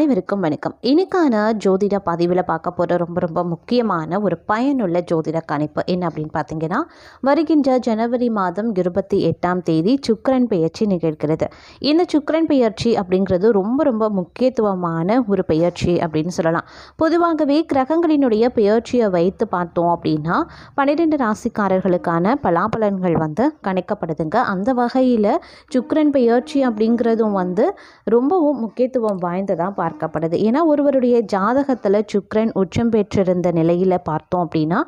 அனைவருக்கும் வணக்கம். இன்னைக்கான ஜோதிட பதிவில் பார்க்க போகிற ரொம்ப ரொம்ப முக்கியமான ஒரு பயனுள்ள ஜோதிட கணிப்பு என்ன அப்படின்னு பார்த்தீங்கன்னா வருகின்ற ஜனவரி மாதம் இருபத்தி எட்டாம் தேதி சுக்கரன் பெயர்ச்சி நிகழ்கிறது. இந்த சுக்கரன் பெயர்ச்சி அப்படிங்கிறது ரொம்ப ரொம்ப முக்கியத்துவமான ஒரு பெயர்ச்சி அப்படின்னு சொல்லலாம். பொதுவாகவே கிரகங்களினுடைய பெயர்ச்சியை வைத்து பார்த்தோம் அப்படின்னா பன்னிரெண்டு ராசிக்காரர்களுக்கான பலாபலன்கள் வந்து கணிக்கப்படுதுங்க. அந்த வகையில் சுக்கரன் பெயர்ச்சி அப்படிங்கிறதும் வந்து ரொம்பவும் முக்கியத்துவம் வாய்ந்ததாக பார்க்கப்படுது. ஏன்னா ஒருவருடைய ஜாதகத்தில் சுக்ரன் உச்சம் பெற்றிருந்த நிலையில் பார்த்தோம் அப்படின்னா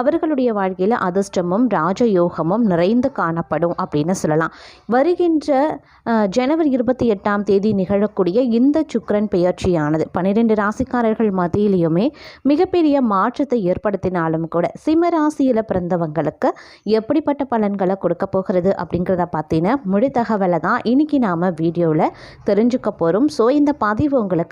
அவர்களுடைய வாழ்க்கையில் அதிர்ஷ்டமும் ராஜயோகமும் நிறைந்து காணப்படும் அப்படின்னு சொல்லலாம். வருகின்ற ஜனவரி இருபத்தி எட்டாம் தேதி நிகழக்கூடிய இந்த சுக்ரன் பெயர்ச்சியானது பன்னிரெண்டு ராசிக்காரர்கள் மத்தியிலையுமே மிகப்பெரிய மாற்றத்தை ஏற்படுத்தினாலும் கூட சிம்ம ராசியில் பிறந்தவங்களுக்கு எப்படிப்பட்ட பலன்களை கொடுக்க போகிறது அப்படிங்கிறத பார்த்தீங்கன்னா முழு தகவலை தான் இன்னைக்கு நாம் வீடியோவில் தெரிஞ்சுக்க போகிறோம் ஸோ இந்த பதிவு உங்களுக்கு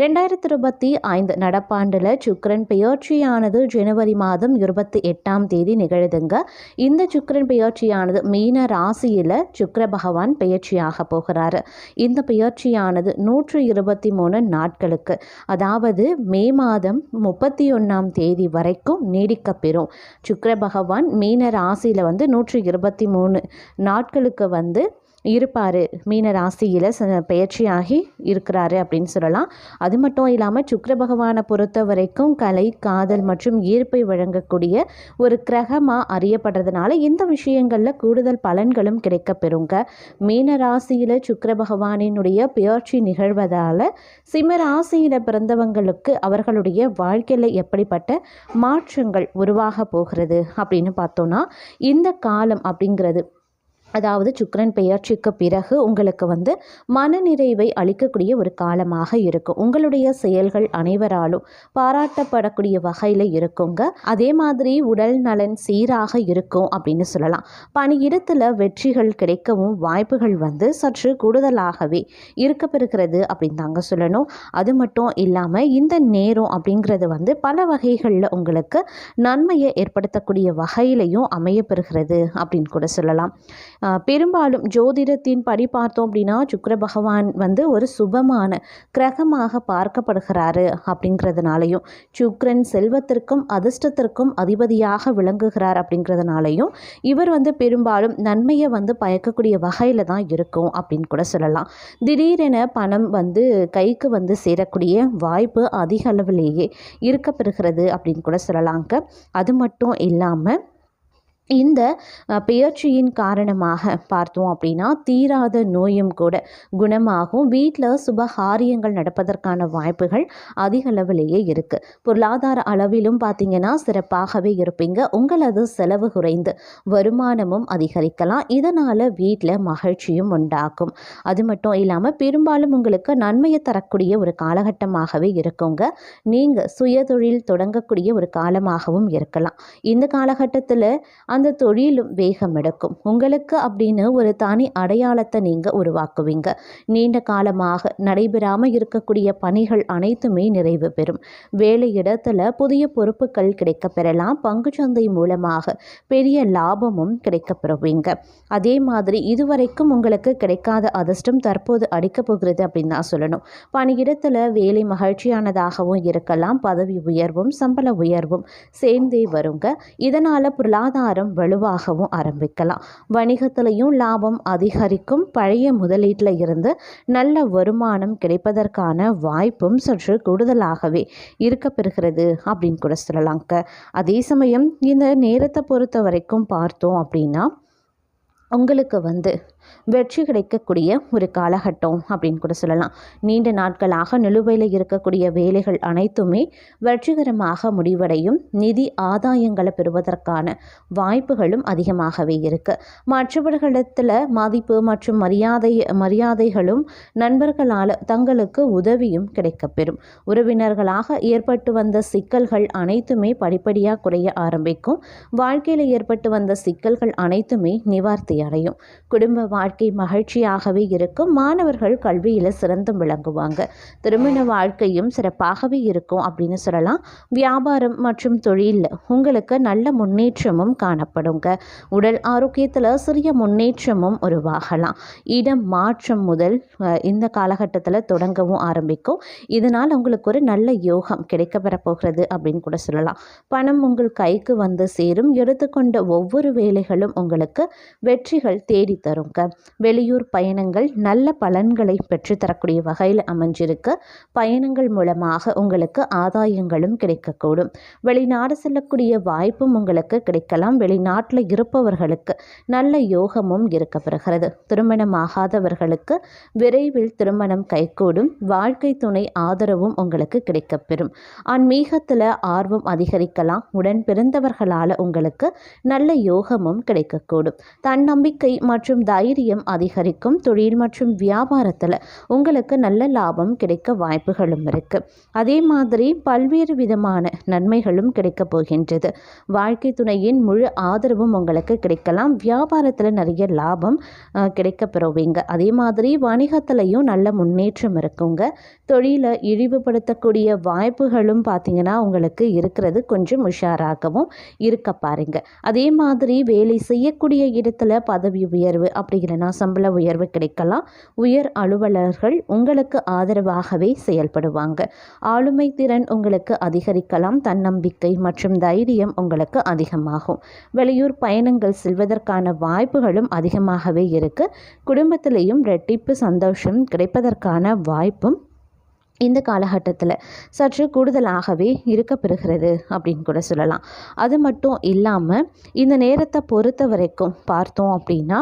ரெண்டாயிரத்தி இருபத்தி ஐந்து நடப்பாண்டில் சுக்ரன் பெயர்ச்சியானது ஜனவரி மாதம் இருபத்தி எட்டாம் தேதி நிகழுதுங்க. இந்த சுக்கிரன் பெயர்ச்சியானது மீன ராசியில் சுக்கர பகவான் பெயர்ச்சியாக போகிறாரு. இந்த பெயர்ச்சியானது நூற்று இருபத்தி மூணு நாட்களுக்கு அதாவது மே மாதம் முப்பத்தி ஒன்றாம் தேதி வரைக்கும் நீடிக்கப்பெறும் சுக்கர பகவான் மீன ராசியில் வந்து நூற்று இருபத்தி மூணு நாட்களுக்கு வந்து இருப்பார். மீன ராசியில் பயிற்சியாகி இருக்கிறாரு அப்படின்னு சொல்லலாம். அது மட்டும் இல்லாமல் சுக்கர பகவானை பொறுத்த வரைக்கும் கலை காதல் மற்றும் ஈர்ப்பை வழங்கக்கூடிய ஒரு கிரகமாக அறியப்படுறதுனால இந்த விஷயங்களில் கூடுதல் பலன்களும் கிடைக்கப் பெறுங்க மீன ராசியில் சுக்கர பகவானினுடைய பயிற்சி நிகழ்வதால் சிம்ம ராசியில் பிறந்தவங்களுக்கு அவர்களுடைய வாழ்க்கையில் எப்படிப்பட்ட மாற்றங்கள் உருவாக போகிறது அப்படின்னு பார்த்தோன்னா இந்த காலம் அப்படிங்கிறது அதாவது சுக்கரன் பெயர்ச்சிக்கு பிறகு உங்களுக்கு வந்து மனநிறைவை அளிக்கக்கூடிய ஒரு காலமாக இருக்கும். உங்களுடைய செயல்கள் அனைவராலும் பாராட்டப்படக்கூடிய வகையில் இருக்குங்க. அதே மாதிரி உடல் நலன் சீராக இருக்கும் அப்படின்னு சொல்லலாம். பணியிடத்தில் வெற்றிகள் கிடைக்கவும் வாய்ப்புகள் வந்து சற்று கூடுதலாகவே இருக்கப்பெறுகிறது அப்படின்னு தாங்க சொல்லணும். அது மட்டும் இல்லாமல் இந்த நேரம் அப்படிங்கிறது வந்து பல வகைகளில் உங்களுக்கு நன்மையை ஏற்படுத்தக்கூடிய வகையிலையும் அமையப்பெறுகிறது அப்படின்னு கூட சொல்லலாம். பெரும்பாலும் ஜோதிடத்தின் படி பார்த்தோம் அப்படின்னா சுக்கர பகவான் வந்து ஒரு சுபமான கிரகமாக பார்க்கப்படுகிறாரு அப்படிங்கிறதுனாலையும் சுக்கிரன் செல்வத்திற்கும் அதிர்ஷ்டத்திற்கும் அதிபதியாக விளங்குகிறார் அப்படிங்கிறதுனாலையும் இவர் வந்து பெரும்பாலும் நன்மையை வந்து பயக்கக்கூடிய வகையில் தான் இருக்கும் அப்படின்னு கூட சொல்லலாம். திடீரென பணம் வந்து கைக்கு வந்து சேரக்கூடிய வாய்ப்பு அதிக அளவிலேயே இருக்கப்பெறுகிறது அப்படின்னு கூட சொல்லலாங்க. அது மட்டும் இல்லாமல் இந்த பெயர்ச்சியின் காரணமாக பார்த்தோம் அப்படின்னா தீராத நோயும் கூட குணமாகும். வீட்டில் சுபகாரியங்கள் நடப்பதற்கான வாய்ப்புகள் அதிக அளவிலேயே இருக்குது பொருளாதார அளவிலும் பார்த்தீங்கன்னா சிறப்பாகவே இருப்பீங்க. உங்களது செலவு குறைந்து வருமானமும் அதிகரிக்கலாம். இதனால் வீட்டில் மகிழ்ச்சியும் உண்டாகும். அது மட்டும் இல்லாமல் பெரும்பாலும் உங்களுக்கு நன்மையை தரக்கூடிய ஒரு காலகட்டமாகவே இருக்குங்க. நீங்கள் சுயதொழில் தொடங்கக்கூடிய ஒரு காலமாகவும் இருக்கலாம். இந்த காலகட்டத்தில் அந்த தொழிலும் வேகம் எடுக்கும். உங்களுக்கு அப்படின்னு ஒரு தனி அடையாளத்தை நீங்கள் உருவாக்குவீங்க. நீண்ட காலமாக நடைபெறாமல் இருக்கக்கூடிய பணிகள் அனைத்துமே நிறைவு பெறும். வேலை இடத்துல புதிய பொறுப்புகள் கிடைக்கப் பெறலாம் பங்குச்சந்தை மூலமாக பெரிய லாபமும் கிடைக்கப் பெறுவீங்க அதே மாதிரி இதுவரைக்கும் உங்களுக்கு கிடைக்காத அதிர்ஷ்டம் தற்போது அடிக்கப் போகிறது அப்படின்னு தான் சொல்லணும். பணியிடத்தில் வேலை மகிழ்ச்சியானதாகவும் இருக்கலாம். பதவி உயர்வும் சம்பள உயர்வும் சேர்ந்தே வருங்க. இதனால் பொருளாதாரம் வலுவாகவும் ஆரம்பிக்கலாம். வணிகத்திலையும் லாபம் அதிகரிக்கும். பழைய முதலீட்டில் இருந்து நல்ல வருமானம் கிடைப்பதற்கான வாய்ப்பும் சற்று கூடுதலாகவே இருக்கப்பெறுகிறது அப்படின்னு கூட சொல்லலாங்க அதே சமயம் இந்த நேரத்தை பொறுத்த வரைக்கும் பார்த்தோம் அப்படின்னா உங்களுக்கு வந்து வெற்றி கிடைக்கக்கூடிய ஒரு காலகட்டம் அப்படின்னு கூட சொல்லலாம். நீண்ட நாட்களாக நிலுவையில் இருக்கக்கூடிய வேலைகள் அனைத்துமே வெற்றிகரமாக முடிவடையும். நிதி ஆதாயங்களை பெறுவதற்கான வாய்ப்புகளும் அதிகமாகவே இருக்கு. மற்றவர்களிடத்தில் மதிப்பு மற்றும் மரியாதை மரியாதைகளும் நண்பர்களால் தங்களுக்கு உதவியும் கிடைக்கப்பெறும். உறவினர்களாக ஏற்பட்டு வந்த சிக்கல்கள் அனைத்துமே படிப்படியாக குறைய ஆரம்பிக்கும். வாழ்க்கையில் ஏற்பட்டு வந்த சிக்கல்கள் அனைத்துமே நிவார்த்தி அடையும். குடும்ப வாழ்க்கை மகிழ்ச்சியாகவே இருக்கும். மாணவர்கள் கல்வியில் சிறந்து விளங்குவாங்க. திருமண வாழ்க்கையும் சிறப்பாகவே இருக்கும் அப்படின்னு சொல்லலாம். வியாபாரம் மற்றும் தொழிலில் உங்களுக்கு நல்ல முன்னேற்றமும் காணப்படுங்க. உடல் ஆரோக்கியத்தில் சிறிய முன்னேற்றமும் உருவாகலாம். இடம் மாற்றம் முதல் இந்த காலகட்டத்தில் தொடங்கவும் ஆரம்பிக்கும். இதனால் உங்களுக்கு ஒரு நல்ல யோகம் கிடைக்கப்பெற போகிறது அப்படின்னு கூட சொல்லலாம். பணம் உங்கள் கைக்கு வந்து சேரும். எடுத்துக்கொண்ட ஒவ்வொரு வேலைகளும் உங்களுக்கு வெற்றிகள் தேடி தருங்க. வெளியூர் பயணங்கள் நல்ல பலன்களை பெற்றுத்தரக்கூடிய வகையில் அமைஞ்சிருக்கு. பயணங்கள் மூலமாக உங்களுக்கு ஆதாயங்களும் கிடைக்கக்கூடும். வெளிநாடு செல்லக்கூடிய வாய்ப்பும் உங்களுக்கு கிடைக்கலாம். வெளிநாட்டில் இருப்பவர்களுக்கு நல்ல யோகமும் இருக்கப்பெறுகிறது திருமணமாகாதவர்களுக்கு விரைவில் திருமணம் கைகூடும். வாழ்க்கை துணை ஆதரவும் உங்களுக்கு கிடைக்கப்பெறும். ஆன்மீகத்தில் ஆர்வம் அதிகரிக்கலாம். உடன் பிறந்தவர்களால் உங்களுக்கு நல்ல யோகமும் கிடைக்கக்கூடும். தன்னம்பிக்கை மற்றும் தைரியம் அதிகரிக்கும். தொழில் மற்றும் வியாபாரத்தில் உங்களுக்கு நல்ல லாபம் கிடைக்க வாய்ப்புகளும் இருக்கு. அதே மாதிரி பல்வேறு விதமான நன்மைகளும் கிடைக்கப் போகின்றது. வாழ்க்கை துணையின் முழு ஆதரவும் உங்களுக்கு கிடைக்கலாம். வியாபாரத்தில் நிறைய லாபம் கிடைக்க பெறுவீங்க. அதே மாதிரி வணிகத்திலையும் நல்ல முன்னேற்றம் இருக்குங்க. தொழிலை இழிவுபடுத்தக்கூடிய வாய்ப்புகளும் பார்த்தீங்கன்னா உங்களுக்கு இருக்கிறது கொஞ்சம் உஷாராகவும் இருக்க பாருங்க. அதே மாதிரி வேலை செய்யக்கூடிய இடத்துல பதவி உயர்வு அப்படி இல்லைனா சம்பள உயர்வு கிடைக்கலாம். உயர் அலுவலர்கள் உங்களுக்கு ஆதரவாகவே செயல்படுவாங்க. ஆளுமை திறன் உங்களுக்கு அதிகரிக்கலாம். தன்னம்பிக்கை மற்றும் தைரியம் உங்களுக்கு அதிகமாகும். வெளியூர் பயணங்கள் செல்வதற்கான வாய்ப்புகளும் அதிகமாகவே இருக்கு. குடும்பத்திலையும் ரெட்டிப்பு சந்தோஷம் கிடைப்பதற்கான வாய்ப்பும் இந்த காலகட்டத்தில் சற்று கூடுதலாகவே இருக்கப்பெறுகிறது அப்படின்னு கூட சொல்லலாம். அது மட்டும் இல்லாமல் இந்த நேரத்தை பொறுத்த வரைக்கும் பார்த்தோம் அப்படின்னா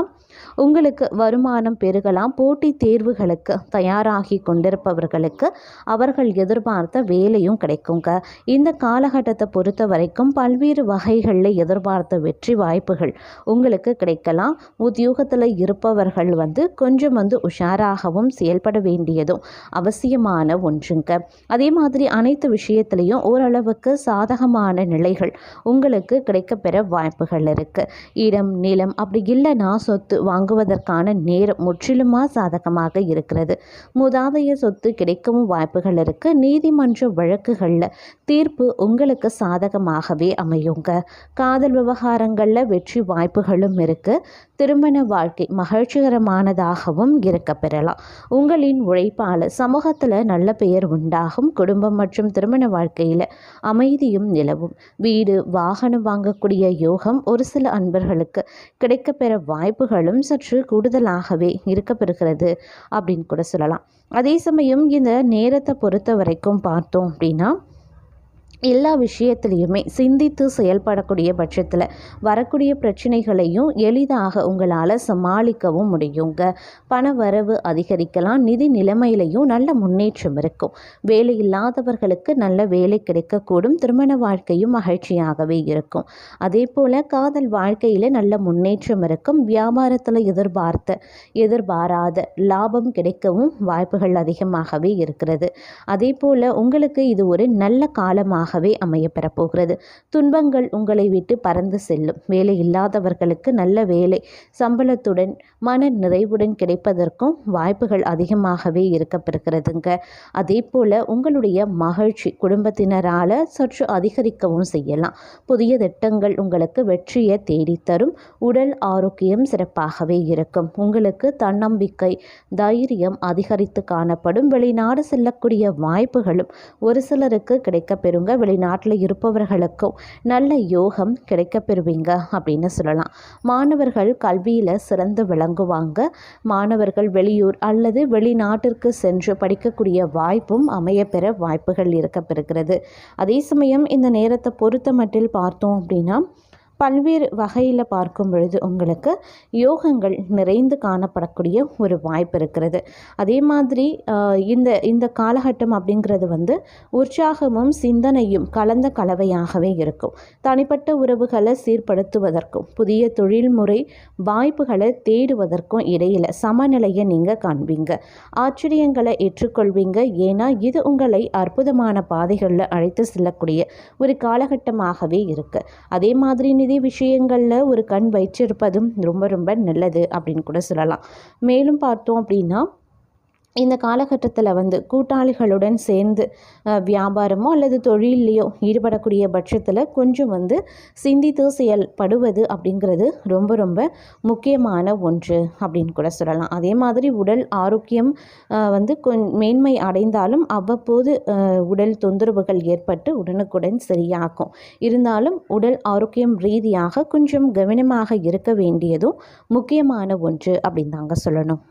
உங்களுக்கு வருமானம் பெருகலாம் போட்டித் தேர்வுகளுக்கு தயாராகி கொண்டிருப்பவர்களுக்கு அவர்கள் எதிர்பார்த்த வேலையும் கிடைக்குங்க. இந்த காலகட்டத்தை பொறுத்த வரைக்கும் பல்வேறு வகைகளில் எதிர்பார்த்த வெற்றி வாய்ப்புகள் உங்களுக்கு கிடைக்கலாம். உத்தியோகத்தில் இருப்பவர்கள் வந்து கொஞ்சம் வந்து உஷாராகவும் செயல்பட வேண்டியதும் அவசியமான ஒன்றுங்க. அதே மாதிரி அனைத்து விஷயத்திலையும் ஓரளவுக்கு சாதகமான நிலைகள் உங்களுக்கு கிடைக்கப்பெற வாய்ப்புகள் இருக்கு. இடம் நிலம் அப்படி இல்லைன்னா சொத்து வாங்குவதற்கான நேரம் முற்றிலுமா சாதகமாக இருக்கிறது. முதாதைய சொத்து கிடைக்கவும் வாய்ப்புகள் இருக்கு. நீதிமன்ற வழக்குகளில் தீர்ப்பு உங்களுக்கு சாதகமாகவே அமையுங்க. காதல் விவகாரங்களில் வெற்றி வாய்ப்புகளும் இருக்கு. திருமண வாழ்க்கை மகிழ்ச்சிகரமானதாகவும் இருக்க பெறலாம் உங்களின் உழைப்பால் சமூகத்தில் நல்ல பெயர் உண்டாகும். குடும்பம் மற்றும் திருமண வாழ்க்கையில் அமைதியும் நிலவும். வீடு வாகனம் வாங்கக்கூடிய யோகம் ஒரு சில அன்பர்களுக்கு கிடைக்கப்பெற வாய்ப்புகளும் சற்று கூடுதலாகவே இருக்கப்பெறுகிறது அப்படின்னு கூட சொல்லலாம். அதே சமயம் இந்த நேரத்தை பொறுத்த வரைக்கும் பார்த்தோம் அப்படின்னா எல்லா விஷயத்துலையுமே சிந்தித்து செயல்படக்கூடிய பட்சத்தில் வரக்கூடிய பிரச்சனைகளையும் எளிதாக உங்களால் சமாளிக்கவும் முடியுங்க. பண வரவு அதிகரிக்கலாம் நிதி நிலைமையிலையும் நல்ல முன்னேற்றம் இருக்கும். வேலை இல்லாதவர்களுக்கு நல்ல வேலை கிடைக்கக்கூடும் திருமண வாழ்க்கையும் மகிழ்ச்சியாகவே இருக்கும். அதே போல் காதல் வாழ்க்கையில் நல்ல முன்னேற்றம் இருக்கும். வியாபாரத்தில் எதிர்பார்த்த எதிர்பாராத லாபம் கிடைக்கவும் வாய்ப்புகள் அதிகமாகவே இருக்கிறது. அதே போல் உங்களுக்கு இது ஒரு நல்ல காலமாக அமையப்பெறப் போகிறது துன்பங்கள் உங்களை விட்டு பறந்து செல்லும். வேலை இல்லாதவர்களுக்கு நல்ல வேலை. சம்பளத்துடன் மன நிறைவுடன் கிடைப்பதற்கும் வாய்ப்புகள் அதிகமாகவே இருக்கப்பெறுகிறதுங்க. அதே போல் உங்களுடைய மகிழ்ச்சி குடும்பத்தினரால் சற்று அதிகரிக்கவும் செய்யலாம். புதிய திட்டங்கள் உங்களுக்கு வெற்றியை தேடித்தரும். உடல் ஆரோக்கியம் சிறப்பாகவே இருக்கும். உங்களுக்கு தன்னம்பிக்கை தைரியம் அதிகரித்து காணப்படும். வெளிநாடு செல்லக்கூடிய வாய்ப்புகளும் ஒரு சிலருக்கு கிடைக்கப்பெறுங்க. வெளிநாட்டில் இருப்பவர்களுக்கும் நல்ல யோகம் கிடைக்கப்பெறுவீங்க அப்படின்னு சொல்லலாம். மாணவர்கள் கல்வியில் சிறந்து விளங்குவாங்க. மாணவர்கள் வெளியூர் அல்லது வெளிநாட்டிற்கு சென்று படிக்கக்கூடிய வாய்ப்பும் அமையப்பெற வாய்ப்புகள் இருக்கப்பெறுகிறது. அதே சமயம் இந்த நேரத்தை பொறுத்த மட்டில் பார்த்தோம் அப்படின்னா பல்வேறு வகையில் பார்க்கும் பொழுது உங்களுக்கு யோகங்கள் நிறைந்து காணப்படக்கூடிய ஒரு வாய்ப்பு இருக்கிறது. அதே மாதிரி இந்த இந்த காலகட்டம் அப்படிங்கிறது வந்து உற்சாகமும் சிந்தனையும் கலந்த கலவையாகவே இருக்கும். தனிப்பட்ட உறவுகளை சீர்படுத்துவதற்கும் புதிய தொழில்முறை வாய்ப்புகளை தேடுவதற்கும் இடையில் சமநிலையை நீங்கள் காண்பீங்க. ஆச்சரியங்களை ஏற்றுக்கொள்வீங்க. ஏன்னா இது உங்களை அற்புதமான பாதைகளில் அழைத்து செல்லக்கூடிய ஒரு காலகட்டமாகவே இருக்குது அதே மாதிரி நிதி விஷயங்களில் ஒரு கண் வச்சிருப்பதும் ரொம்ப ரொம்ப நல்லது அப்படின்னு கூட சொல்லலாம். மேலும் பார்த்தோம் அப்படின்னா இந்த காலகட்டத்தில் வந்து கூட்டாளிகளுடன் சேர்ந்து வியாபாரமோ அல்லது தொழிலையோ ஈடுபடக்கூடிய பட்சத்தில் கொஞ்சம் வந்து சிந்தித்து செயல்படுவது அப்படிங்கிறது ரொம்ப ரொம்ப முக்கியமான ஒன்று அப்படின்னு கூட சொல்லலாம். அதே மாதிரி உடல் ஆரோக்கியம் வந்து கொஞ் மேன்மை அடைந்தாலும் அவ்வப்போது உடல் தொந்தரவுகள் ஏற்பட்டு உடனுக்குடன் சரியாகும். இருந்தாலும் உடல் ஆரோக்கியம் ரீதியாக கொஞ்சம் கவனமாக இருக்க வேண்டியதும் முக்கியமான ஒன்று அப்படின்னு தாங்க சொல்லணும்.